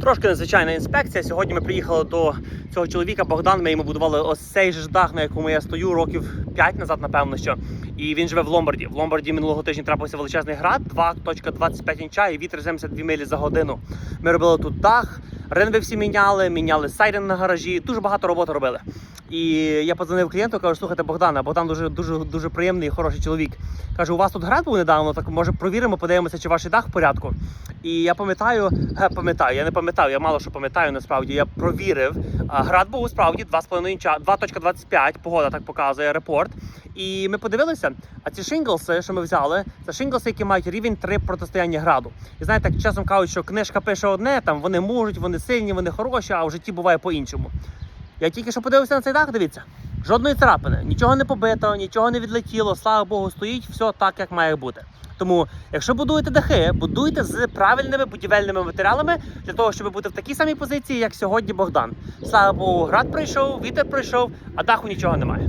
Трошки незвичайна інспекція. Сьогодні ми приїхали до цього чоловіка Богдан. Ми йому будували ось цей же дах, на якому я стою років 5 назад, напевно, що. І він живе в Ломбарді. В Ломбарді минулого тижня трапився величезний град, 2.25 інча і вітер 72 милі за годину. Ми робили тут дах, ринви всі міняли, міняли сайдинг на гаражі. Дуже багато роботи робили. І я подзвонив клієнту, кажу, слухайте, Богдана, Богдан дуже дуже дуже приємний і хороший чоловік. Каже, у вас тут град був недавно, так може провіримо, подивимося, чи ваш дах в порядку. І я пам'ятаю, пам'ятаю, я не пам'ятаю, я мало що пам'ятаю насправді. Я провірив. Град був справді 2,5 інча, 2.25, погода так показує репорт. І ми подивилися, а ці шинглси, що ми взяли, це шинглси, які мають рівень 3 протистояння граду. І знаєте, часом кажуть, що книжка пише одне, там вони можуть, вони сильні, вони хороші, а в житті буває по-іншому. Я тільки що подивився на цей дах, дивіться. Жодної царапини, нічого не побито, нічого не відлетіло, слава Богу, стоїть все так, як має бути. Тому, якщо будуєте дахи, будуйте з правильними будівельними матеріалами для того, щоб бути в такій самій позиції, як сьогодні Богдан. Слава Богу, град пройшов, вітер пройшов, а даху нічого немає.